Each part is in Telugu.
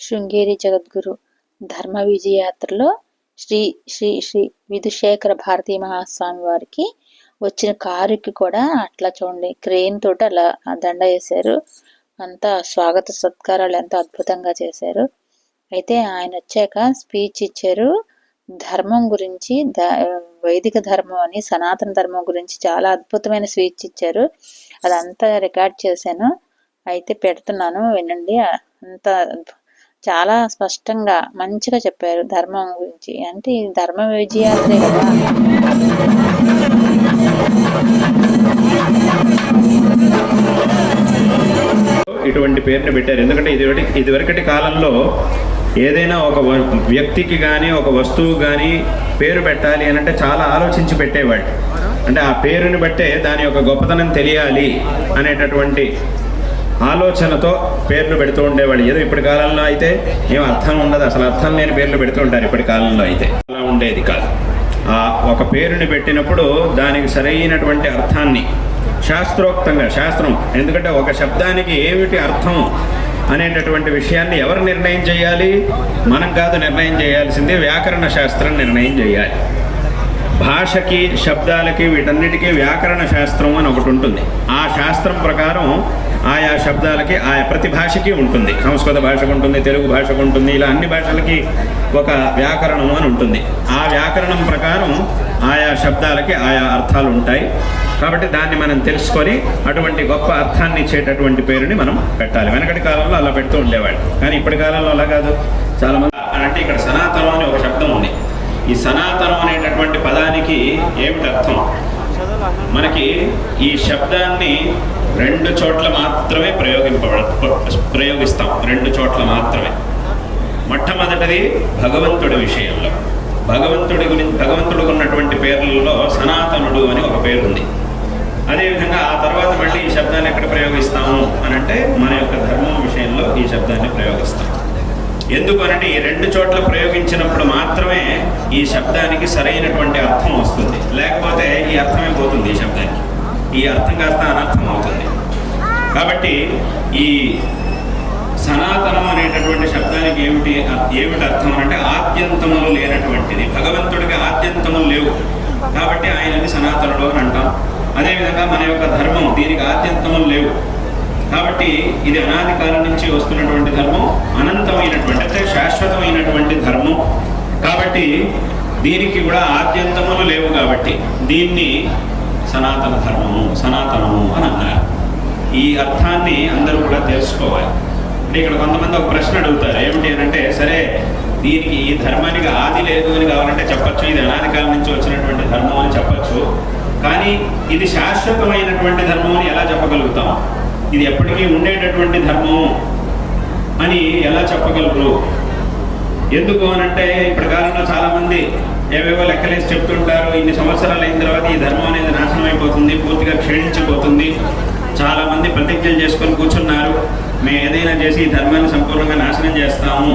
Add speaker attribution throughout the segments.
Speaker 1: శృంగేరి జగద్గురు ధర్మ విజయయాత్రలో శ్రీ శ్రీ శ్రీ విధుశేఖర భారతీ మహాస్వామి వారికి వచ్చిన కారుకి కూడా అట్లా చూడండి. క్రెయిన్ తోటి అలా దండ వేశారు. అంతా స్వాగత సత్కారాలు ఎంతో అద్భుతంగా చేశారు. అయితే ఆయన వచ్చాక స్పీచ్ ఇచ్చారు. ధర్మం గురించి ద వైదిక ధర్మం అని సనాతన ధర్మం గురించి చాలా అద్భుతమైన స్పీచ్ ఇచ్చారు. అదంతా రికార్డ్ చేశాను. అయితే పెడుతున్నాను వినండి. అంత చాలా స్పష్టంగా మంచిగా చెప్పారు ధర్మం గురించి. అంటే ఇది ధర్మ విజయాత్రే కదా.
Speaker 2: ఇటువంటి పేరుని పెట్టారు. ఎందుకంటే ఇది ఇదివరకటి కాలంలో ఏదైనా ఒక వ్యక్తికి కానీ ఒక వస్తువు కానీ పేరు పెట్టాలి అని అంటే చాలా ఆలోచించి పెట్టేవాడు అంటే ఆ పేరుని బట్టే దాని యొక్క గొప్పతనం తెలియాలి అనేటటువంటి ఆలోచనతో పేర్లు పెడుతూ ఉండేవాళ్ళు. ఏదో ఇప్పటి కాలంలో అయితే ఏం అర్థం ఉండదు. అసలు అర్థం లేని పేర్లు పెడుతూ ఉంటారు ఇప్పటి కాలంలో అయితే. అలా ఉండేది కాదు. ఆ ఒక పేరుని పెట్టినప్పుడు దానికి సరైనటువంటి అర్థాన్ని శాస్త్రోక్తంగా శాస్త్రం ఎందుకంటే ఒక శబ్దానికి ఏమిటి అర్థం అనేటటువంటి విషయాన్ని ఎవరు నిర్ణయం చేయాలి? మనం కాదు నిర్ణయం చేయాల్సిందే వ్యాకరణ శాస్త్రం నిర్ణయం చేయాలి. భాషకి శబ్దాలకి వీటన్నిటికీ వ్యాకరణ శాస్త్రం అని ఒకటి ఉంటుంది. ఆ శాస్త్రం ప్రకారం ఆయా శబ్దాలకి ఆయా ప్రతి భాషకి ఉంటుంది. సంస్కృత భాషకు ఉంటుంది తెలుగు భాషకు ఉంటుంది ఇలా అన్ని భాషలకి ఒక వ్యాకరణం అని ఉంటుంది. ఆ వ్యాకరణం ప్రకారం ఆయా శబ్దాలకి ఆయా అర్థాలు ఉంటాయి. కాబట్టి దాన్ని మనం తెలుసుకొని అటువంటి గొప్ప అర్థాన్ని ఇచ్చేటటువంటి పేరుని మనం పెట్టాలి. వెనకటి కాలంలో అలా పెడుతూ ఉండేవాడు కానీ ఇప్పటి కాలంలో అలా కాదు. చాలా మంది అంటే ఇక్కడ సనాతనం అని ఒక శబ్దం ఉంది. ఈ సనాతనం అనేటటువంటి పదానికి ఏమిటి అర్థం? మనకి ఈ శబ్దాన్ని రెండు చోట్ల మాత్రమే ప్రయోగింపబడ ప్రయోగిస్తాం. రెండు చోట్ల మాత్రమే. మొట్టమొదటిది భగవంతుడి విషయంలో. భగవంతుడి గురించి భగవంతుడికి ఉన్నటువంటి పేర్లలో సనాతనుడు అని ఒక పేరు ఉంది అదేవిధంగా ఆ తర్వాత మళ్ళీ ఈ శబ్దాన్ని ఎక్కడ ప్రయోగిస్తాము అని అంటే మన యొక్క ధర్మం విషయంలో ఈ శబ్దాన్ని ప్రయోగిస్తాం. ఎందుకు అనంటే ఈ రెండు చోట్ల ప్రయోగించినప్పుడు మాత్రమే ఈ శబ్దానికి సరైనటువంటి అర్థం వస్తుంది. లేకపోతే ఈ అర్థమే పోతుంది ఈ శబ్దానికి. ఈ అర్థం కాస్త అనర్థం అవుతుంది. కాబట్టి ఈ సనాతనం అనేటటువంటి శబ్దానికి ఏమిటి ఏమిటి అర్థం అంటే ఆద్యంతములు లేనటువంటిది. భగవంతుడికి ఆద్యంతములు లేవు. కాబట్టి ఆయనని సనాతనుడు అని అంటాం. అదేవిధంగా మన యొక్క ధర్మం దీనికి ఆద్యంతములు లేవు. కాబట్టి ఇది అనాది కాలం నుంచి వస్తున్నటువంటి ధర్మం అనంతమైనటువంటి అంటే శాశ్వతమైనటువంటి ధర్మం. కాబట్టి దీనికి కూడా ఆద్యంతములు లేవు కాబట్టి దీన్ని సనాతన ధర్మము సనాతనము అని అన్నారు ఈ అర్థాన్ని అందరూ కూడా తెలుసుకోవాలి. అంటే ఇక్కడ కొంతమంది ఒక ప్రశ్న అడుగుతారు. ఏమిటి అని అంటే సరే దీనికి ఈ ధర్మానికి ఆది లేదు అని కావాలంటే చెప్పచ్చు. ఇది అనాదికాల నుంచి వచ్చినటువంటి ధర్మం అని చెప్పచ్చు. కానీ ఇది శాశ్వతమైనటువంటి ధర్మం అని ఎలా చెప్పగలుగుతాం? ఇది ఎప్పటికీ ఉండేటటువంటి ధర్మం అని ఎలా చెప్పగలరు? ఎందుకు అనంటే ఇప్పటి కాలంలో చాలామంది ఏవేవో లెక్కలేసి చెప్తుంటారు. ఇన్ని సంవత్సరాలు అయిన తర్వాత ఈ ధర్మం అనేది నాశనం అయిపోతుంది పూర్తిగా క్షీణించిపోతుంది. చాలా మంది ప్రతిజ్ఞలు చేసుకొని కూర్చున్నారు. మేము ఏదైనా చేసి ఈ ధర్మాన్ని సంపూర్ణంగా నాశనం చేస్తాము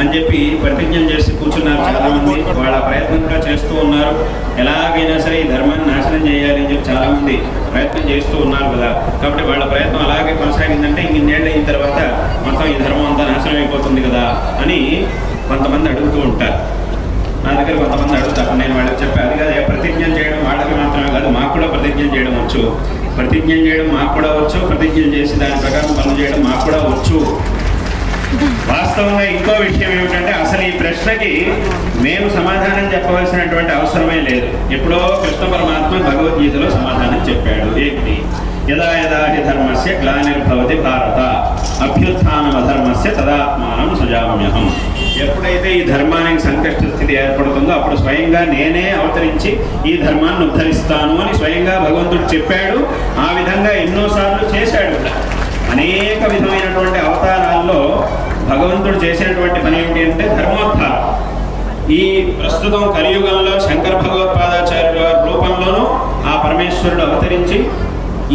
Speaker 2: అని చెప్పి ప్రతిజ్ఞలు చేసి కూర్చున్నారు చాలా మంది వాళ్ళ ప్రయత్నం కూడా చేస్తూ ఉన్నారు. ఎలాగైనా సరే ఈ ధర్మాన్ని నాశనం చేయాలి అని చెప్పి చాలా మంది ప్రయత్నం చేస్తూ ఉన్నారు కదా. కాబట్టి వాళ్ళ ప్రయత్నం అలాగే కొనసాగిందంటే ఇన్నేళ్ళు అయిన తర్వాత మొత్తం ఈ ధర్మం అంతా నాశనం అయిపోతుంది కదా అని కొంతమంది అడుగుతూ ఉంటారు. నా దగ్గర కొంతమంది అడుగుతారు నేను వాళ్ళకి చెప్పాను అది కాదు ఏ చేయడం వాళ్ళకి మాత్రమే కాదు మాకు కూడా ప్రతిజ్ఞ చేయడం వచ్చు. ప్రతిజ్ఞం చేయడం మాకు కూడా వచ్చు ప్రతిజ్ఞ చేసి దాని ప్రకారం పనులు చేయడం మాకు కూడా వచ్చు. వాస్తవంగా ఇంకో విషయం ఏమిటంటే అసలు ఈ ప్రశ్నకి మేము సమాధానం చెప్పవలసినటువంటి అవసరమే లేదు. ఎప్పుడో కృష్ణ పరమాత్మ భగవద్గీతలో సమాధానం చెప్పాడు. ఏంటి? యదా యదా హి ధర్మస్య గ్లానిర్భవతి భారత. అభ్యుత్థానమధర్మస్య తదాత్మానం సుజామ్యహం. ఎప్పుడైతే ఈ ధర్మానికి సంకష్ట స్థితి ఏర్పడుతుందో అప్పుడు స్వయంగా నేనే అవతరించి ఈ ధర్మాన్ని ఉద్ధరిస్తాను అని స్వయంగా భగవంతుడు చెప్పాడు. ఆ విధంగా ఎన్నోసార్లు చేశాడు. అనేక విధమైనటువంటి అవతారాల్లో భగవంతుడు చేసినటువంటి పని ఏమిటి అంటే ధర్మోద్ధారం. ఈ ప్రస్తుతం కలియుగంలో శంకర భగవత్పాదాచార్యుల రూపంలోనూ ఆ పరమేశ్వరుడు అవతరించి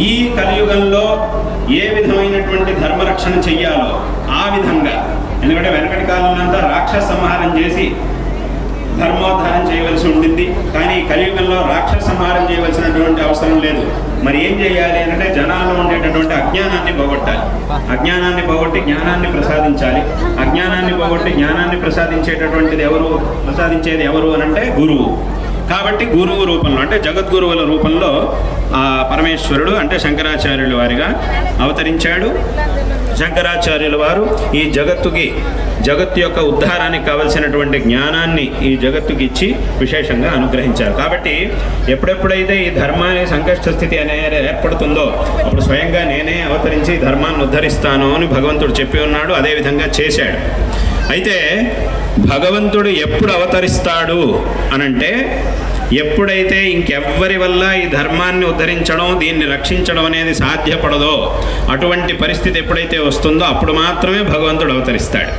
Speaker 2: ఈ కలియుగంలో ఏ విధమైనటువంటి ధర్మరక్షణ చెయ్యాలో ఆ విధంగా ఎందుకంటే వెనకటి కాలంలో అంతా రాక్షస సంహారం చేసి ధర్మోద్ధారం చేయవలసి ఉండింది కానీ కలియుగంలో రాక్షస సంహారం చేయవలసినటువంటి అవసరం లేదు. మరి ఏం చేయాలి అంటే జనాల్లో ఉండేటటువంటి అజ్ఞానాన్ని పోగొట్టాలి. అజ్ఞానాన్ని పోగొట్టి జ్ఞానాన్ని ప్రసాదించాలి. అజ్ఞానాన్ని పోగొట్టి జ్ఞానాన్ని ప్రసాదించేటటువంటిది ఎవరు? ప్రసాదించేది ఎవరు అని అంటే గురువు. కాబట్టి గురువు రూపంలో అంటే జగద్గురువుల రూపంలో ఆ పరమేశ్వరుడు అంటే శంకరాచార్యుడు వారిగా అవతరించాడు. శంకరాచార్యుల వారు ఈ జగత్తుకి జగత్తు యొక్క ఉద్ధారానికి కావలసినటువంటి జ్ఞానాన్ని ఈ జగత్తుకి ఇచ్చి విశేషంగా అనుగ్రహించారు. కాబట్టి ఎప్పుడెప్పుడైతే ఈ ధర్మాన్ని సంకష్ట స్థితి అనేది ఏర్పడుతుందో అప్పుడు స్వయంగా నేనే అవతరించి ధర్మాన్ని ఉద్ధరిస్తాను అని భగవంతుడు చెప్పి ఉన్నాడు అదేవిధంగా చేశాడు. అయితే భగవంతుడు ఎప్పుడు అవతరిస్తాడు అనంటే ఎప్పుడైతే ఇంకెవ్వరి వల్ల ఈ ధర్మాన్ని ఉద్ధరించడం దీన్ని రక్షించడం అనేది సాధ్యపడదో అటువంటి పరిస్థితి ఎప్పుడైతే వస్తుందో అప్పుడు మాత్రమే భగవంతుడు అవతరిస్తాడు.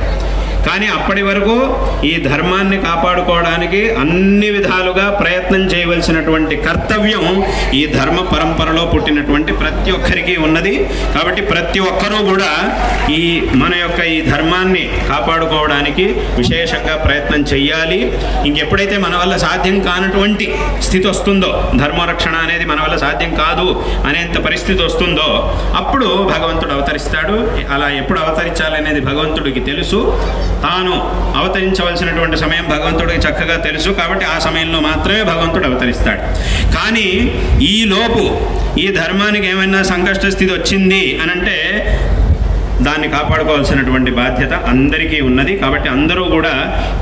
Speaker 2: కానీ అప్పటి వరకు ఈ ధర్మాన్ని కాపాడుకోవడానికి అన్ని విధాలుగా ప్రయత్నం చేయవలసినటువంటి కర్తవ్యం ఈ ధర్మ పరంపరలో పుట్టినటువంటి ప్రతి ఒక్కరికి ఉన్నది. కాబట్టి ప్రతి ఒక్కరూ కూడా ఈ మన యొక్క ఈ ధర్మాన్ని కాపాడుకోవడానికి విశేషంగా ప్రయత్నం చెయ్యాలి. ఇంకెప్పుడైతే మన వల్ల సాధ్యం కానటువంటి స్థితి వస్తుందో ధర్మరక్షణ అనేది మన వల్ల సాధ్యం కాదు అనేంత పరిస్థితి వస్తుందో అప్పుడు భగవంతుడు అవతరిస్తాడు. అలా ఎప్పుడు అవతరించాలనేది భగవంతుడికి తెలుసు. తాను అవతరించవలసినటువంటి సమయం భగవంతుడికి చక్కగా తెలుసు కాబట్టి ఆ సమయంలో మాత్రమే భగవంతుడు అవతరిస్తాడు. కానీ ఈ లోపు ఈ ధర్మానికి ఏమైనా సంకష్ట స్థితి వచ్చింది అని అంటే దాన్ని కాపాడుకోవాల్సినటువంటి బాధ్యత అందరికీ ఉన్నది. కాబట్టి అందరూ కూడా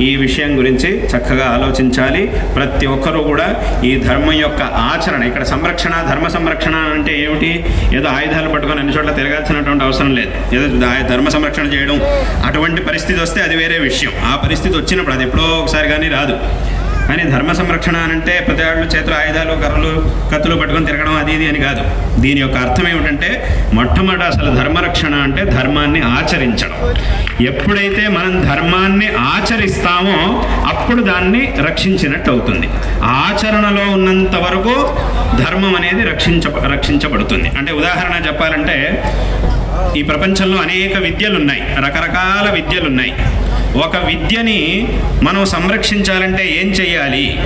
Speaker 2: ఈ విషయం గురించి చక్కగా ఆలోచించాలి. ప్రతి ఒక్కరూ కూడా ఈ ధర్మం యొక్క ఆచరణ ఇక్కడ సంరక్షణ ధర్మ సంరక్షణ అంటే ఏమిటి? ఏదో ఆయుధాలు పట్టుకొని అన్ని చోట్ల తిరగాల్సినటువంటి అవసరం లేదు. ఏదో ధర్మ సంరక్షణ చేయడం. అటువంటి పరిస్థితి వస్తే అది వేరే విషయం. ఆ పరిస్థితి వచ్చినప్పుడు అది ఎప్పుడో ఒకసారి కానీ రాదు. కానీ ధర్మ సంరక్షణ అంటే ప్రతివాళ్ళు చేతులు ఆయుధాలు కర్రలు కత్తులు పట్టుకొని తిరగడం అది ఇది అని కాదు. దీని యొక్క అర్థం ఏమిటంటే మొట్టమొదట అసలు ధర్మరక్షణ అంటే ధర్మాన్ని ఆచరించడం. ఎప్పుడైతే మనం ధర్మాన్ని ఆచరిస్తామో అప్పుడు దాన్ని రక్షించినట్టు అవుతుంది. ఆచరణలో ఉన్నంత వరకు ధర్మం అనేది రక్షించ రక్షించబడుతుంది. అంటే ఉదాహరణ చెప్పాలంటే ఈ ప్రపంచంలో అనేక విద్యలు ఉన్నాయి రకరకాల విద్యలు ఉన్నాయి ఒక విద్యని మనం సంరక్షించాలంటే ఏం చెయ్యాలి?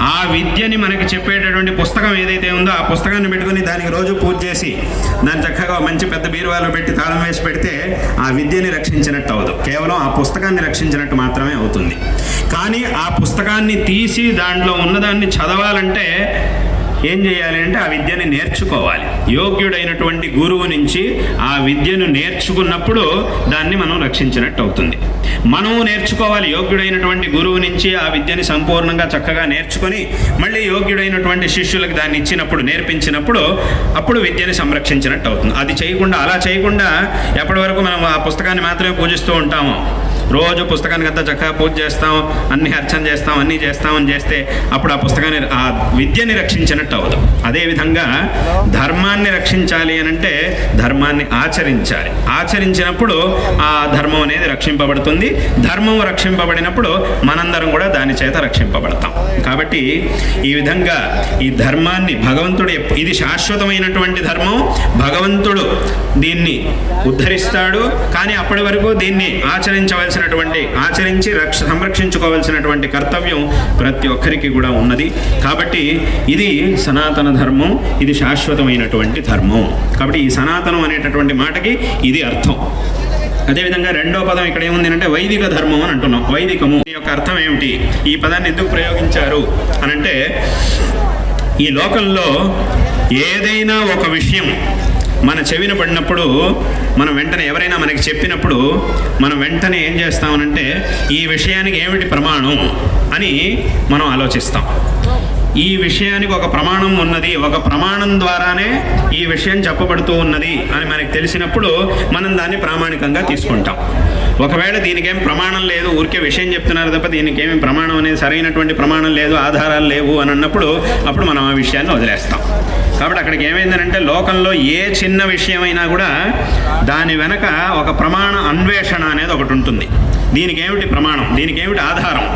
Speaker 2: ఆ విద్యని మనకి చెప్పేటటువంటి పుస్తకం ఏదైతే ఉందో ఆ పుస్తకాన్ని పెట్టుకుని దానికి రోజు పూజ చేసి దాన్ని చక్కగా మంచి పెద్ద బీరువాలో పెట్టి తాళం వేసి పెడితే ఆ విద్యని రక్షించినట్టు అవ్వదు. కేవలం ఆ పుస్తకాన్ని రక్షించినట్టు మాత్రమే అవుతుంది. కానీ ఆ పుస్తకాన్ని తీసి దాంట్లో ఉన్నదాన్ని చదవాలంటే ఏం చేయాలి అంటే ఆ విద్యని నేర్చుకోవాలి. యోగ్యుడైనటువంటి గురువు నుంచి ఆ విద్యను నేర్చుకున్నప్పుడు దాన్ని మనం రక్షించినట్టు అవుతుంది. మనము నేర్చుకోవాలి యోగ్యుడైనటువంటి గురువు నుంచి ఆ విద్యని సంపూర్ణంగా చక్కగా నేర్చుకొని మళ్ళీ యోగ్యుడైనటువంటి శిష్యులకు దాన్ని ఇచ్చినప్పుడు నేర్పించినప్పుడు అప్పుడు విద్యని సంరక్షించినట్టు అవుతుంది. అది చేయకుండా అలా చేయకుండా ఎప్పటి వరకు మనం ఆ పుస్తకాన్ని మాత్రమే పూజిస్తూ ఉంటాము రోజు పుస్తకానికి అంతా చక్కగా పూజ చేస్తాం అన్ని అర్చన చేస్తాం అన్నీ చేస్తామని చేస్తే అప్పుడు ఆ పుస్తకాన్ని ఆ విద్యని రక్షించినట్టు అవ్వదు అదేవిధంగా ధర్మాన్ని రక్షించాలి అని అంటే ధర్మాన్ని ఆచరించాలి. ఆచరించినప్పుడు ఆ ధర్మం అనేది రక్షింపబడుతుంది. ధర్మం రక్షింపబడినప్పుడు మనందరం కూడా దాని చేత రక్షింపబడతాం. కాబట్టి ఈ విధంగా ఈ ధర్మాన్ని భగవంతుడు ఇది శాశ్వతమైనటువంటి ధర్మం. భగవంతుడు దీన్ని ఉద్ధరిస్తాడు. కానీ అప్పటి వరకు దీన్ని ఆచరించవలసిన ఆచరించవలసినటువంటి ఆచరించి రక్ష సంరక్షించుకోవాల్సినటువంటి కర్తవ్యం ప్రతి ఒక్కరికి కూడా ఉన్నది. కాబట్టి ఇది సనాతన ధర్మం ఇది శాశ్వతమైనటువంటి ధర్మం. కాబట్టి ఈ సనాతనం అనేటటువంటి మాటకి ఇది అర్థం. అదేవిధంగా రెండో పదం ఇక్కడ ఏముంది అంటే వైదిక ధర్మం అని అంటున్నాం. వైదికము. ఈ యొక్క అర్థం ఏమిటి? ఈ పదాన్ని ఎందుకు ప్రయోగించారు? అనంటే ఈ లోకంలో ఏదైనా ఒక విషయం మన చెవిన పడినప్పుడు మనం వెంటనే ఎవరైనా మనకి చెప్పినప్పుడు మనం వెంటనే ఏం చేస్తామనంటే ఈ విషయానికి ఏమిటి ప్రమాణం అని మనం ఆలోచిస్తాం. ఈ విషయానికి ఒక ప్రమాణం ఉన్నది ఒక ప్రమాణం ద్వారానే ఈ విషయం చెప్పబడుతూ ఉన్నది అని మనకి తెలిసినప్పుడు మనం దాన్ని ప్రామాణికంగా తీసుకుంటాం. ఒకవేళ దీనికేం ప్రమాణం లేదు ఊరికే విషయం చెప్తున్నారు తప్ప దీనికి ఏమి ప్రమాణం అనేది సరైనటువంటి ప్రమాణం లేదు ఆధారాలు లేవు అని అన్నప్పుడు అప్పుడు మనం ఆ విషయాన్ని వదిలేస్తాం. కాబట్టి అక్కడికి ఏమైందనంటే లోకంలో ఏ చిన్న విషయమైనా కూడా దాని వెనక ఒక ప్రమాణ అన్వేషణ అనేది ఒకటి ఉంటుంది. దీనికి ఏమిటి ప్రమాణం? దీనికి ఏమిటి ఆధారం?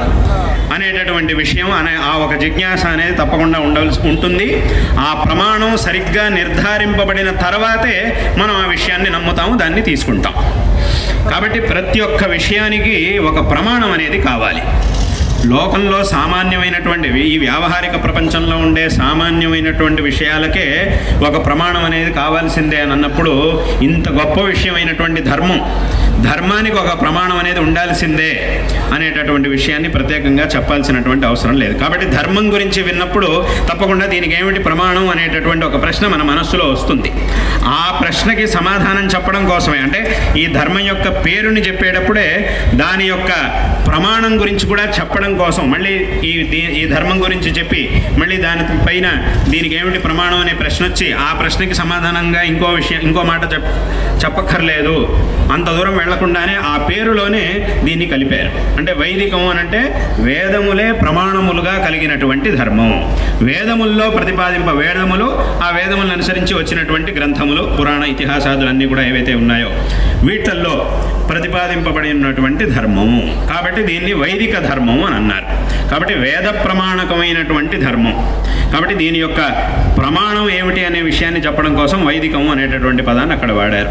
Speaker 2: అనేటటువంటి విషయం అనే ఆ ఒక జిజ్ఞాస అనేది తప్పకుండా ఉండవలసి ఉంటుంది. ఆ ప్రమాణం సరిగ్గా నిర్ధారింపబడిన తర్వాతే మనం ఆ విషయాన్ని నమ్ముతాము దాన్ని తీసుకుంటాం. కాబట్టి ప్రతి ఒక్క విషయానికి ఒక ప్రమాణం అనేది కావాలి. లోకంలో సామాన్యమైనటువంటివి ఈ వ్యావహారిక ప్రపంచంలో ఉండే సామాన్యమైనటువంటి విషయాలకే ఒక ప్రమాణం అనేది కావాల్సిందే అని అన్నప్పుడు ఇంత గొప్ప విషయమైనటువంటి ధర్మం ధర్మానికి ఒక ప్రమాణం అనేది ఉండాల్సిందే అనేటటువంటి విషయాన్ని ప్రత్యేకంగా చెప్పాల్సినటువంటి అవసరం లేదు. కాబట్టి ధర్మం గురించి విన్నప్పుడు తప్పకుండా దీనికి ఏమిటి ప్రమాణం అనేటటువంటి ఒక ప్రశ్న మన మనస్సులో వస్తుంది. ఆ ప్రశ్నకి సమాధానం చెప్పడం కోసమే. అంటే ఈ ధర్మం యొక్క పేరుని చెప్పేటప్పుడే దాని యొక్క ప్రమాణం గురించి కూడా చెప్పడం కోసం మళ్ళీ ఈ దీ- ఈ ధర్మం గురించి చెప్పి మళ్ళీ దాని పైన దీనికి ఏమిటి ప్రమాణం అనే ప్రశ్న వచ్చి ఆ ప్రశ్నకి సమాధానంగా ఇంకో విషయం ఇంకో మాట చెప్ చెప్పక్కర్లేదు. అంత దూరం వెళ్ళకుండానే ఆ పేరులోనే దీన్ని కలిపారు. అంటే వైదికం అని అంటే వేదములే ప్రమాణములుగా కలిగినటువంటి ధర్మం. వేదముల్లో ప్రతిపాదింప వేదములు ఆ వేదములను అనుసరించి వచ్చినటువంటి గ్రంథములు పురాణ ఇతిహాసాదులన్నీ కూడా ఏవైతే ఉన్నాయో వీటిల్లో ప్రతిపాదింపబడి ఉన్నటువంటి ధర్మము. కాబట్టి దీన్ని వైదిక ధర్మం అని అన్నారు. కాబట్టి వేద ప్రమాణకమైనటువంటి ధర్మం. కాబట్టి దీని యొక్క ప్రమాణం ఏమిటి అనే విషయాన్ని చెప్పడం కోసం వైదికము అనేటటువంటి పదాన్ని అక్కడ వాడారు.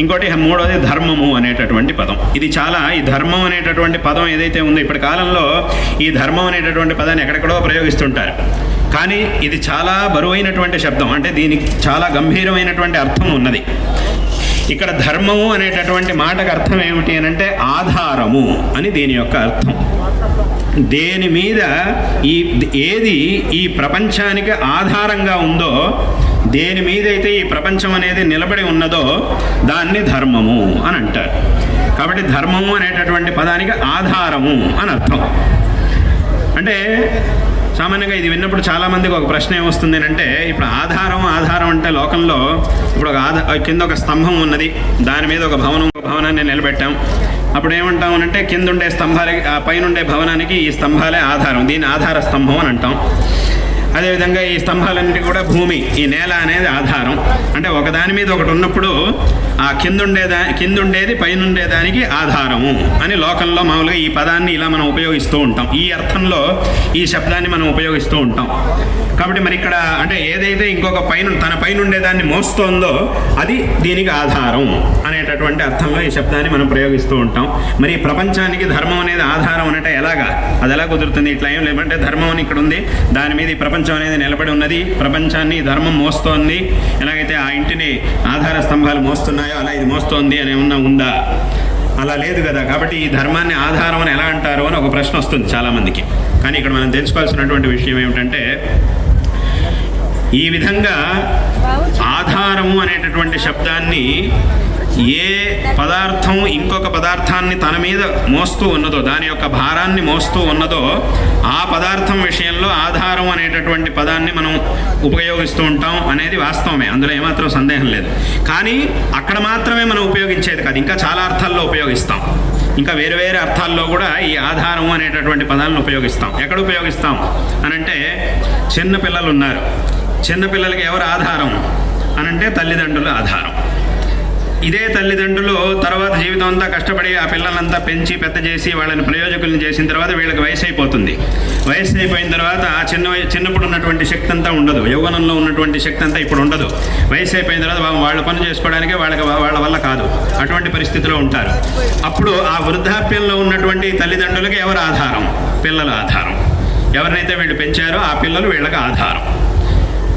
Speaker 2: ఇంకోటి మూడోది ధర్మము అనేటటువంటి పదం. ఇది చాలా ఈ ధర్మం అనేటటువంటి పదం ఏదైతే ఉందో ఇప్పటి కాలంలో ఈ ధర్మం అనేటటువంటి పదాన్ని ఎక్కడెక్కడో ప్రయోగిస్తుంటారు. కానీ ఇది చాలా బరువైనటువంటి శబ్దం. అంటే దీనికి చాలా గంభీరమైనటువంటి అర్థం ఉన్నది. ఇక్కడ ధర్మము అనేటటువంటి మాటకు అర్థం ఏమిటి అని అంటే ఆధారము అని దీని యొక్క అర్థం. దేని మీద ఈ ఏది ఈ ప్రపంచానికి ఆధారంగా ఉందో దేని మీద అయితే ఈ ప్రపంచం అనేది నిలబడి ఉన్నదో దాన్ని ధర్మము అని అంటారు. కాబట్టి ధర్మము అనేటటువంటి పదానికి ఆధారము అని అర్థం. అంటే సామాన్యంగా ఇది విన్నప్పుడు చాలామందికి ఒక ప్రశ్న ఏమొస్తుంది అంటే ఇప్పుడు ఆధారం ఆధారం అంటే లోకంలో ఇప్పుడు ఒక ఆధా కింద ఒక స్తంభం ఉన్నది. దాని మీద ఒక భవనం ఒక భవనాన్ని నిలబెట్టాం. అప్పుడు ఏమంటాం అంటే కింద ఉండే స్తంభాలకి ఆ పైన ఉండే భవనానికి ఈ స్తంభాలే ఆధారం. దీని ఆధార స్తంభం అని అంటాం. అదేవిధంగా ఈ స్తంభాలన్నిటి కూడా భూమి ఈ నేల అనేది ఆధారం. అంటే ఒకదాని మీద ఒకటి ఉన్నప్పుడు ఆ కిందుండేదా కిందుండేది కింద పైన ఉండేదానికి ఆధారము అని లోకంలో మామూలుగా ఈ పదాన్ని ఇలా మనం ఉపయోగిస్తూ ఉంటాం. ఈ అర్థంలో ఈ శబ్దాన్ని మనం ఉపయోగిస్తూ ఉంటాం. కాబట్టి మరి ఇక్కడ అంటే ఏదైతే ఇంకొక పైన తన పైన ఉండేదాన్ని మోస్తోందో అది దీనికి ఆధారం అనేటటువంటి అర్థంలో ఈ శబ్దాన్ని మనం ప్రయోగిస్తూ ఉంటాం. మరి ప్రపంచానికి ధర్మం అనేది ఆధారం అంటే ఎలాగా? అది ఎలా కుదురుతుంది? ఇట్లా ఏం లేదంటే ధర్మం అని ఇక్కడ ఉంది. దాని మీద ఈ ప్రపంచం అనేది నిలబడి ఉన్నది. ప్రపంచాన్ని ధర్మం మోస్తోంది. ఎలాగైతే ఆ ఇంటిని ఆధార స్తంభాలు మోస్తున్నాయో అలా ఇది మోస్తోంది అని ఏమన్నా ఉందా? అలా లేదు కదా. కాబట్టి ఈ ధర్మాన్ని ఆధారం అని ఎలా అంటారు అని ఒక ప్రశ్న వస్తుంది చాలామందికి. కానీ ఇక్కడ మనం తెలుసుకోవాల్సినటువంటి విషయం ఏమిటంటే ఈ విధంగా ఆధారము అనేటటువంటి శబ్దాన్ని ఏ పదార్థం ఇంకొక పదార్థాన్ని తన మీద మోస్తూ ఉన్నదో దాని యొక్క భారాన్ని మోస్తూ ఉన్నదో ఆ పదార్థం విషయంలో ఆధారం అనేటటువంటి పదాన్ని మనం ఉపయోగిస్తూ ఉంటాం అనేది వాస్తవమే. అందులో ఏమాత్రం సందేహం లేదు. కానీ అక్కడ మాత్రమే మనం ఉపయోగించేది కాదు. ఇంకా చాలా అర్థాల్లో ఉపయోగిస్తాం. ఇంకా వేరు వేరే అర్థాల్లో కూడా ఈ ఆధారం అనేటటువంటి పదాలను ఉపయోగిస్తాం. ఎక్కడ ఉపయోగిస్తాం? అనంటే చిన్న పిల్లలు ఉన్నారు. చిన్నపిల్లలకి ఎవరు ఆధారం? అనంటే తల్లిదండ్రుల ఆధారం. ఇదే తల్లిదండ్రులు తర్వాత జీవితం అంతా కష్టపడి ఆ పిల్లలంతా పెంచి పెద్ద చేసి వాళ్ళని ప్రయోజకులను చేసిన తర్వాత వీళ్ళకి వయసు అయిపోతుంది. వయసు అయిపోయిన తర్వాత ఆ చిన్న చిన్నప్పుడు ఉన్నటువంటి శక్తి అంతా ఉండదు. యౌవనంలో ఉన్నటువంటి శక్తి అంతా ఇప్పుడు ఉండదు. వయసు అయిపోయిన తర్వాత వాళ్ళ పని చేసుకోవడానికి వాళ్ళకి వాళ్ళ వల్ల కాదు. అటువంటి పరిస్థితిలో ఉంటారు. అప్పుడు ఆ వృద్ధాప్యంలో ఉన్నటువంటి తల్లిదండ్రులకి ఎవరు ఆధారం? పిల్లల ఆధారం. ఎవరినైతే వీళ్ళు పెంచారో ఆ పిల్లలు వీళ్ళకి ఆధారం.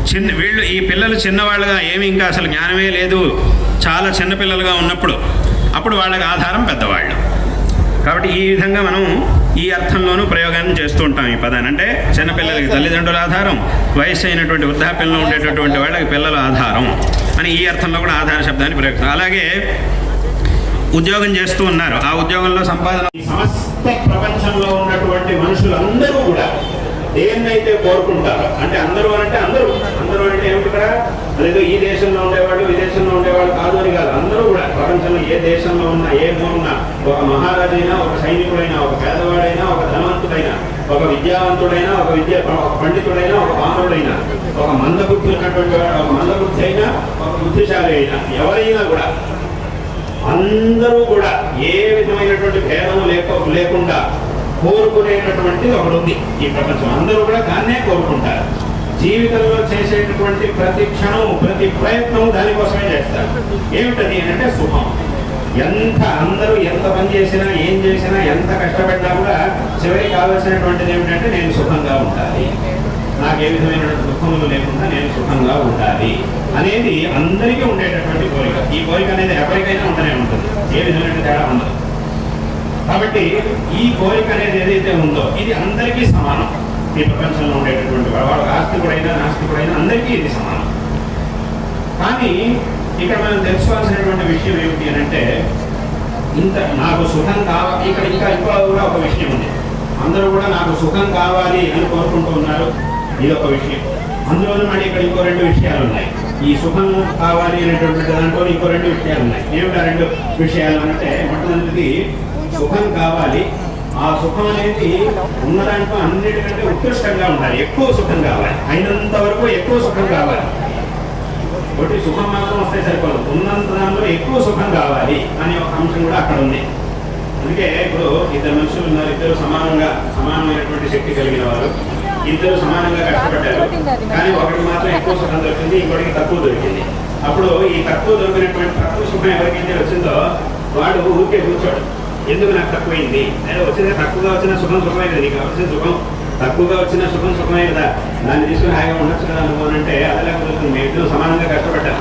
Speaker 2: చిన్న వీళ్ళు ఈ పిల్లలు చిన్నవాళ్ళుగా ఏమి ఇంకా అసలు జ్ఞానమే లేదు. చాలా చిన్నపిల్లలుగా ఉన్నప్పుడు అప్పుడు వాళ్ళకి ఆధారం పెద్దవాళ్ళు. కాబట్టి ఈ విధంగా మనం ఈ అర్థంలోనూ ప్రయోగాన్ని చేస్తూ ఉంటాం ఈ పదాన్ని. అంటే చిన్నపిల్లలకి తల్లిదండ్రుల ఆధారం వయసు అయినటువంటి వృద్ధాప్యంలో ఉండేటటువంటి వాళ్ళకి పిల్లల ఆధారం అని ఈ అర్థంలో కూడా ఆధార శబ్దాన్ని ప్రయోగిస్తాం. అలాగే ఉద్యోగం చేస్తూ ఉన్నారు. ఆ ఉద్యోగంలో సంపాదన సమస్త ప్రపంచంలో ఉన్నటువంటి మనుషులందరూ కూడా దేన్నైతే కోరుకుంటారో అంటే అందరూ అంటే అందరూ అందరూ అంటే ఏమిటి ఇక్కడ అదేదో ఈ దేశంలో ఉండేవాళ్ళు విదేశంలో ఉండేవాళ్ళు కాదు అని కాదు అందరూ కూడా ప్రపంచంలో ఏ దేశంలో ఉన్నా ఏ ఉన్నా ఒక మహారాజైనా ఒక సైనికుడైనా ఒక పేదవాడైనా ఒక ధనవంతుడైనా ఒక విద్యావంతుడైనా ఒక విద్య ఒక పండితుడైనా ఒక బాంధవుడైనా ఒక మందబుద్ధి ఉన్నటువంటి వాడు, ఒక మందబుద్ధి అయినా ఒక బుద్ధిశాలి అయినా ఎవరైనా కూడా అందరూ కూడా ఏ విధమైనటువంటి భేదము లేక లేకుండా కోరుకునేటటువంటిది ఒకటి ఉంది ఈ ప్రపంచం. అందరూ కూడా దాన్నే కోరుకుంటారు. జీవితంలో చేసేటటువంటి ప్రతి క్షణం ప్రతి ప్రయత్నం దానికోసమే చేస్తారు. ఏమిటది అంటే సుఖం ఎంత అందరూ ఎంత పని చేసినా ఏం చేసినా ఎంత కష్టపడ్డా కూడా చివరికి కావాల్సినటువంటిది ఏమిటంటే నేను సుఖంగా ఉండాలి. నాకు ఏ విధమైనటువంటి దుఃఖములు లేకుండా నేను సుఖంగా ఉండాలి అనేది అందరికీ ఉండేటటువంటి కోరిక. ఈ కోరిక అనేది ఎవరికైనా ఉంటూనే ఉంటుంది. ఏ విధమైన తేడా ఉండదు. కాబట్టి ఈ కోరిక అనేది ఏదైతే ఉందో ఇది అందరికీ సమానం. ఈ ప్రపంచంలో ఉండేటటువంటి వాడు ఆస్తికుడైనా నాస్తికుడైనా అందరికీ ఇది సమానం. కానీ ఇక్కడ మనం తెలుసుకోవాల్సినటువంటి విషయం ఏమిటి అని అంటే ఇంత నాకు సుఖం కావాలి ఇక్కడ ఇంకా ఇంకో కూడా ఒక విషయం ఉంది. అందరూ కూడా నాకు సుఖం కావాలి అని కోరుకుంటూ ఉన్నారు. ఇది ఒక విషయం. అందులోనే మళ్ళీ ఇక్కడ ఇంకో రెండు విషయాలు ఉన్నాయి. ఈ సుఖం కావాలి అనేటువంటి దాంట్లో ఇంకో రెండు విషయాలు ఉన్నాయి. ఏమిటా రెండు విషయాలు అంటే మొట్టమొదటిది సుఖం కావాలి. ఆ సుఖం అనేది ఉన్న దాంట్లో అన్నిటికంటే ఉత్కృష్టంగా ఉండాలి. ఎక్కువ సుఖం కావాలి. అయినంత వరకు ఎక్కువ సుఖం కావాలి. ఒకటి సుఖం మాత్రం వస్తే సరిపోదు. ఉన్నంత దానిలో ఎక్కువ సుఖం కావాలి అనే ఒక అంశం కూడా అక్కడ ఉంది. అందుకే ఇప్పుడు ఇద్దరు మనుషులు ఉన్నారు. ఇద్దరు సమానంగా సమానమైనటువంటి శక్తి కలిగిన వారు. ఇద్దరు సమానంగా కష్టపడ్డారు. కానీ ఒకటి మాత్రం ఎక్కువ సుఖం దొరికింది ఇంకోటికి తక్కువ దొరికింది. అప్పుడు ఈ తక్కువ దొరికినటువంటి తక్కువ సుఖం ఎవరికైతే వచ్చిందో వాడు ఊరికే కూర్చోడు. ఎందుకు నాకు తక్కువైంది? అదే వచ్చింది తక్కువగా వచ్చిన సుఖం సుఖమే కదా నీకు వచ్చిన సుఖం తక్కువగా వచ్చిన సుఖం సుఖమే కదా. దాన్ని తీసుకుని హాయిగా ఉండొచ్చు కదా అనుకోని అంటే అదే కుదురుతుంది మేము ఇద్దరు సమానంగా కష్టపడ్డాం.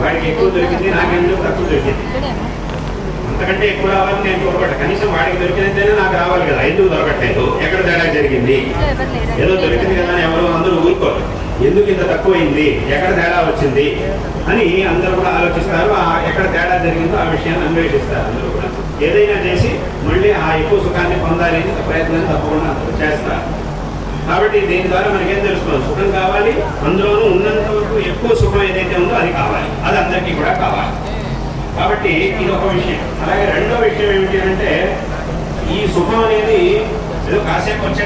Speaker 2: వాడికి ఎక్కువ దొరికింది నాకెందుకు తక్కువ దొరికింది? అంతకంటే ఎక్కువ రావాలని నేను కోరపడ్డా కనీసం వాడికి దొరికినంతేనే నాకు రావాలి కదా. ఎందుకు దొరకట్లేదు? ఎక్కడ తేడా జరిగింది? ఏదో దొరికింది కదా అని ఎవరు అందరూ ఊరుకోరు. ఎందుకు ఇంత తక్కువైంది? ఎక్కడ తేడా వచ్చింది? అని అందరూ కూడా ఆలోచిస్తారు. ఆ ఎక్కడ తేడా జరిగిందో ఆ విషయాన్ని అన్వేషిస్తారు అందరూ కూడా. ఏదైనా చేసి మళ్ళీ ఆ ఎక్కువ సుఖాన్ని పొందాలి ప్రయత్నం తప్పకుండా అందరూ చేస్తారు కాబట్టి దీని ద్వారా మనకేం తెలుసుకోవాలి సుఖం కావాలి అందులోనూ ఉన్నంత వరకు ఎక్కువ సుఖం ఏదైతే ఉందో అది కావాలి. అది అందరికీ కూడా కావాలి. కాబట్టి ఇది ఒక విషయం. అలాగే రెండో విషయం ఏమిటి అంటే ఈ సుఖం అనేది ఏదో కాసేపు వచ్చే